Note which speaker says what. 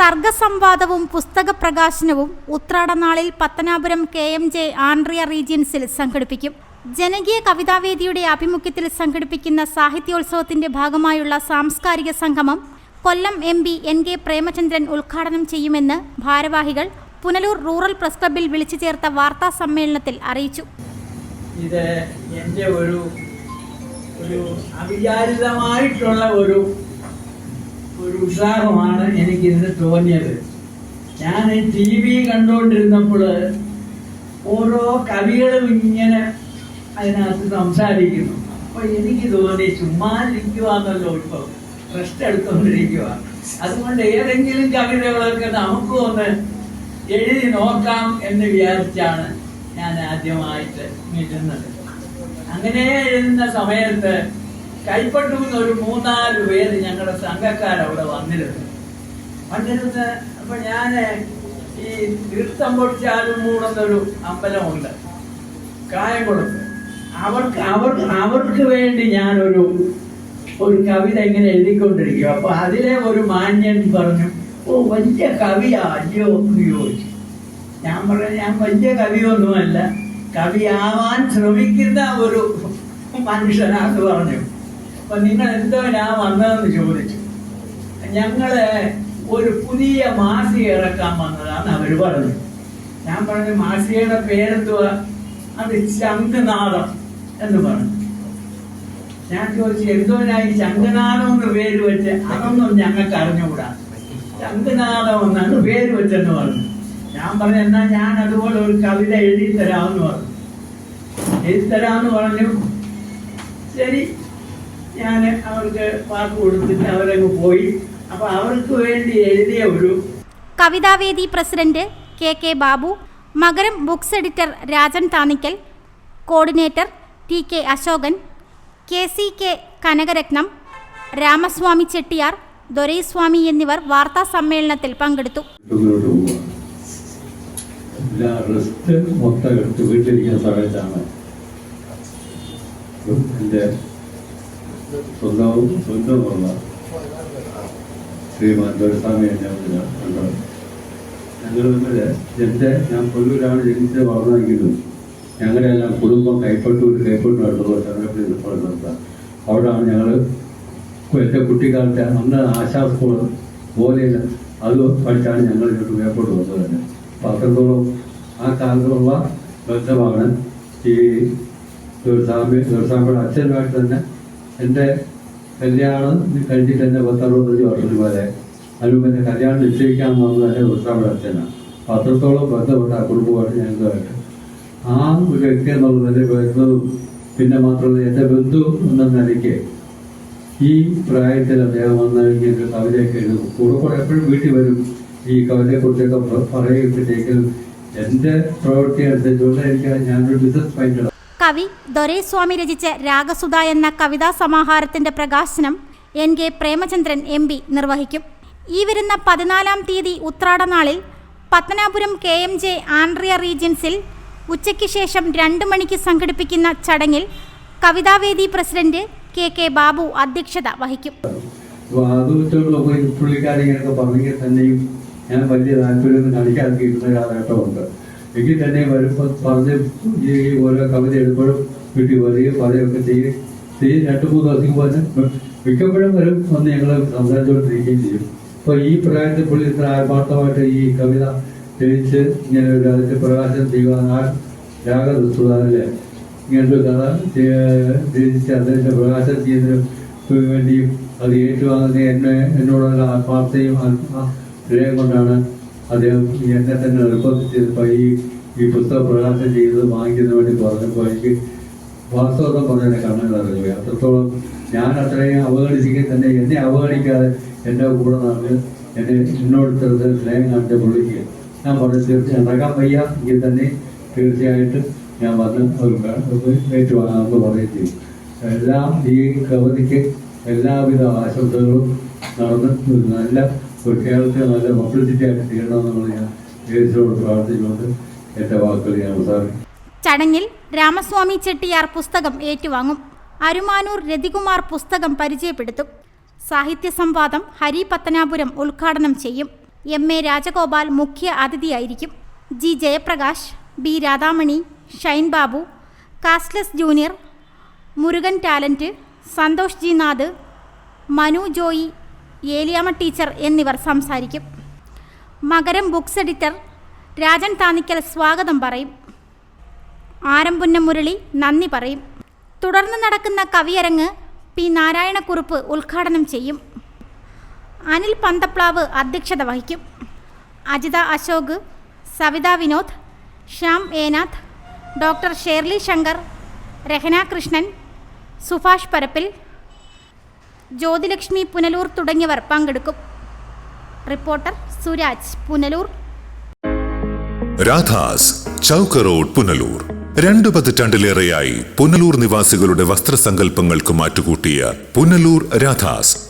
Speaker 1: സർഗസംവാദവും പുസ്തക പ്രകാശനവും ഉത്രാടനാളിൽ Pathanapuram K M J Andria റീജിയൻസിൽ സംഘടിപ്പിക്കും. ജനകീയ കവിതാവേദിയുടെ ആഭിമുഖ്യത്തിൽ സംഘടിപ്പിക്കുന്ന സാഹിത്യോത്സവത്തിന്റെ ഭാഗമായുള്ള സാംസ്കാരിക സംഗമം Kollam M P N K Premachandran ഉദ്ഘാടനം ചെയ്യുമെന്ന് ഭാരവാഹികൾ പുനലൂർ റൂറൽ പ്രസ് ക്ലബിൽ വിളിച്ചു ചേർത്ത വാർത്താ സമ്മേളനത്തിൽ അറിയിച്ചു.
Speaker 2: ഇത് എന്റെ ഒരു ഒരു അവിചാരിതമായിട്ടുള്ള ഒരു ഒരു ഉത്സാഹമാണ് ഇതിന് തോന്നിയത്. ഞാൻ ടി വി കണ്ടുകൊണ്ടിരുന്നപ്പോൾ ഓരോ കവികളും ഇങ്ങനെ അതിനകത്ത് സംസാരിക്കുന്നു. അപ്പൊ എനിക്ക് തോന്നി ചുമ്മാ ഇരിക്കുവാന്നല്ലോ ഇപ്പോൾ റെസ്റ്റ് എടുത്തുകൊണ്ടിരിക്കുക അതുകൊണ്ട് ഏതെങ്കിലും കവിതകളൊക്കെ നമുക്ക് ഒന്ന് എഴുതി നോക്കാം എന്ന് വിചാരിച്ചാണ് ഞാൻ ആദ്യമായിട്ട് എഴുതുന്നത് അങ്ങനെ എഴുതുന്ന സമയത്ത് കൈപ്പറ്റൂന്ന് ഒരു മൂന്നാൽ പേര് ഞങ്ങളുടെ സംഘക്കാരവിടെ വന്നിരുന്നു. വന്നിരുന്ന് അപ്പൊ ഞാൻ ഈ തീർത്ഥം പൊടിച്ചാലും മൂടുന്നൊരു അമ്പലമുണ്ട്. കായംകുളത്ത് അവർക്ക് അവർക്ക് അവർക്ക് വേണ്ടി ഞാനൊരു ഒരു കവിത ഇങ്ങനെ എഴുതിക്കൊണ്ടിരിക്കുക അപ്പൊ അതിലെ ഒരു മാന്യൻ പറഞ്ഞു ഓ വലിയ കവിയാ അയ്യോ ചോദിച്ചു. ഞാൻ പറഞ്ഞു ഞാൻ വലിയ കവിയൊന്നുമല്ല. കവിയാവാൻ ശ്രമിക്കുന്ന ഒരു മനുഷ്യനാന്ന് പറഞ്ഞു. അപ്പൊ നിങ്ങൾ എന്തോ ഞാൻ വന്നതെന്ന് ചോദിച്ചു. ഞങ്ങൾ ഒരു പുതിയ മാസിക ഇറക്കാൻ വന്നതാണ് അവർ പറഞ്ഞു. ഞാൻ പറഞ്ഞു മാസികയുടെ പേരെന്തുവാ? അത് ശംഖനാഥം എന്ന് പറഞ്ഞു. ഞാൻ ചോദിച്ചു എന്തോനായി ശംഖനാഥം എന്ന് പേര് വെച്ച് അതൊന്നും ഞങ്ങൾക്ക് അറിഞ്ഞുകൂടാ? ശംഖനാഥം എന്നാണ് പേര് വെച്ചെന്ന് പറഞ്ഞു. ഞാൻ പറഞ്ഞു എന്നാ ഞാൻ അതുപോലെ ഒരു കവിത എഴുതി തരാമെന്ന് പറഞ്ഞു. എഴുതി തരാമെന്ന് പറഞ്ഞു? ശരി. ഞാൻ അവർക്ക് വാക്ക് കൊടുത്തിട്ട് അവരങ്ങ് പോയി. അപ്പൊ അവർക്ക് വേണ്ടി എഴുതിയ ഒരു
Speaker 1: കവിതാവേദി president K K Babu Makaram books editor Rajan Thanikkal coordinator T K Ashokan K C K Kanakaratnam Ramaswamy Chettiar Doraiswamy എന്നിവർ വാർത്താ സമ്മേളനത്തിൽ പങ്കെടുത്തു.
Speaker 3: വീട്ടിലിരിക്കുന്ന സമയത്താണ്. എന്റെ സ്വന്തവും സ്വന്തമുള്ള ശ്രീ ദോരസ്വാമി എന്നെ ഞങ്ങൾ തമ്മിൽ എന്റെ ഞാൻ കൊല്ലൂരാണ് ജനിച്ച് വളർന്നെങ്കിലും ഞങ്ങളുടെയെല്ലാം കുടുംബം കൈപ്പട്ടൂർ കൈപ്പട്ടൂർ അടുത്തുള്ള ചന്ദ്രപ്പള്ളി നിർത്താം അവിടെയാണ് ഞങ്ങൾ എന്റെ കുട്ടിക്കാലത്തെ അന്ന് ആശാ സ്കൂൾ ബോധയിൽ അത് പഠിച്ചാണ് ഞങ്ങൾ ഇങ്ങോട്ട് മേപ്പോട്ട് വന്നത്. തന്നെ അപ്പം അത്രത്തോളം ആ കാലത്തുള്ള ബന്ധമാണ് ഈ ദുർസാമി ദുർസാമിയുടെ അച്ഛനുമായിട്ട് തന്നെ എന്റെ കല്യാണം കഴിഞ്ഞിട്ട് എന്റെ പത്തറുപത്തഞ്ച് വർഷം വരെ അതിലും എന്റെ കല്യാണം നിശ്ചയിക്കാൻ വന്നത് എന്റെ ദുർസാമിയുടെ അച്ഛനാണ് പത്രത്തോളം ബന്ധപ്പെട്ട ആ കുടുംബമായിട്ട് ഞങ്ങൾക്കായിട്ട് ആ ഒരു വ്യക്തി എന്നുള്ളതിന്റെ വരുന്നതും പിന്നെ മാത്രമല്ല എന്റെ ബന്ധു എന്ന നിലയ്ക്ക് ഈ പ്രായത്തിൽ അദ്ദേഹം വന്നെങ്കിൽ കവിതയൊക്കെ എഴുതും. കൂടെ കൂടെ എപ്പോഴും വീട്ടിൽ വരും. ഈ കവിതയെക്കുറിച്ചൊക്കെ പറയുകയൊക്കെ പറയുമ്പോഴത്തേക്കും എന്റെ പ്രവൃത്തി അനുസരിച്ചുകൊണ്ട് എനിക്ക് ഞാനൊരു ബിസിനസ് മൈൻഡാണ്
Speaker 1: കവി ദൊരൈസ്വാമി രചിച്ച രാഗസുധ എന്ന കവിതാ സമാഹാരത്തിന്റെ പ്രകാശനം N K Premachandran M P നിർവഹിക്കും. ഈ വരുന്ന പതിനാലാം തീയതി ഉത്രാടനാളിൽ Pathanapuram K M J Andria റീജൻസിൽ ഉച്ചയ്ക്ക് ശേഷം രണ്ട് മണിക്ക് സംഘടിപ്പിക്കുന്ന ചടങ്ങിൽ കവിതാവേദി പ്രസിഡന്റ് കെ കെ ബാബു അധ്യക്ഷത വഹിക്കും.
Speaker 3: പുള്ളിക്കാരിങ്ങനെയൊക്കെ തന്നെയും ഞാൻ വലിയ താല്പര്യമൊന്നും കാണിക്കാതെ ഇരുന്ന കാലഘട്ടമുണ്ട്. എങ്കിൽ തന്നെ വരുമ്പോൾ പറഞ്ഞ് ഈ ഓരോ കവിത എഴുതുമ്പോഴും വീട്ടിൽ വരികയും പറയുകയൊക്കെ ചെയ്യും. ചെയ്യും രണ്ട് മൂന്ന് ദിവസം പോലും മിക്കപ്പോഴും വരും വന്ന് ഞങ്ങൾ സംസാരിച്ചുകൊണ്ടിരിക്കുകയും ചെയ്യും. അപ്പോൾ ഈ പ്രായത്തിൽ പുള്ളി ഇത്ര ആത്മാർത്ഥമായിട്ട് ഈ കവിത രചിച്ച് ഇങ്ങനെ ഒരു അതിന്റെ പ്രകാശനം ചെയ്യുവാനാൽ രാഗസുധാനിലെ ഇങ്ങനത്തെ കഥ ചെ- രചിച്ച് അതിന്റെ പ്രകാശനം ചെയ്യുന്നതിന് വേണ്ടിയും അത് ഏറ്റുവാങ്ങുന്ന എന്നെ എന്നോടുള്ള ആത്മാർത്ഥയും ഹൃദയം കൊണ്ടാണ് അദ്ദേഹം എന്നെ തന്നെ നിർബന്ധിച്ചപ്പോൾ ഈ ഈ പുസ്തകം പ്രകാശനം ചെയ്തത് വാങ്ങിക്കുന്നതിന് വേണ്ടി പറഞ്ഞപ്പോൾ എനിക്ക് വാസ്തവം പറഞ്ഞ കണ്ണുകൾ അറിയുകയാണ് അത്രത്തോളം ഞാൻ അത്രയും അവഗണിച്ചെങ്കിൽ തന്നെ എന്നെ അവഗണിക്കാതെ എന്റെ കൂടെ നടന്ന് എന്നെ എന്നോട് ചെറുത് സ്നേഹം കണ്ട് പൊളിക്കുക ഞാൻ പറഞ്ഞു തീർച്ചയായും നടക്കാൻ വയ്യ. എങ്കിൽ തന്നെ തീർച്ചയായിട്ടും ഞാൻ വന്ന് ഒരു ഏറ്റുവാങ്ങാമെന്ന് പറയുകയും ചെയ്യും എല്ലാം ഈ കവിതയ്ക്ക് എല്ലാവിധ ആശംസകളും നടന്ന് നല്ല ഒരു കേരളത്തെ നല്ല പബ്ലിസിറ്റി ആയിട്ട് ചെയ്യണമെന്നുള്ളത് ഞാൻ യേശുവോട് പ്രാർത്ഥിച്ചുകൊണ്ട് എന്റെ വാക്കുകൾ ഞാൻ അവസാനിക്കും
Speaker 1: ചടങ്ങിൽ രാമസ്വാമി ചെട്ടിയാർ പുസ്തകം ഏറ്റുവാങ്ങും. അരുമാനൂർ രതികുമാർ പുസ്തകം പരിചയപ്പെടുത്തും. സാഹിത്യ സംവാദം ഹരി പത്തനാപുരം ഉദ്ഘാടനം ചെയ്യും. എം എ രാജഗോപാൽ മുഖ്യ അതിഥിയായിരിക്കും. G Jayaprakash B Radhamani Shine Babu castless junior Murugan talent Santhosh G Nath Manu Joy Eliyamma teacher എന്നിവർ സംസാരിക്കും. മകരം ബുക്സ് എഡിറ്റർ രാജൻ താന്നിക്കൽ സ്വാഗതം പറയും. ആരംപുന്നം മുരളി നന്ദി പറയും. തുടർന്ന് നടക്കുന്ന കവിയരങ്ങ് പി നാരായണക്കുറുപ്പ് ഉദ്ഘാടനം ചെയ്യും. അനിൽ പന്തപ്ലാവ് അധ്യക്ഷത വഹിക്കും. അജിത അശോക് സവിത വിനോദ് ശ്യാം ഏനാഥ് ഡോക്ടർ ഷേർലി ശങ്കർ രഹന കൃഷ്ണൻ സുഭാഷ് പരപ്പിൽ ജ്യോതിലക്ഷ്മി പുനലൂർ തുടങ്ങിയവർ പങ്കെടുക്കും. റിപ്പോർട്ടർ സുരാജ് പുനലൂർ.
Speaker 4: രാധാസ് ചൗക്ക് റോഡ് പുനലൂർ. രണ്ടു പതിറ്റാണ്ടിലേറെയായി പുനലൂർ നിവാസികളുടെ വസ്ത്രസങ്കല്പങ്ങൾക്ക് മാറ്റുകൂട്ടിയ പുനലൂർ രാധാസ്.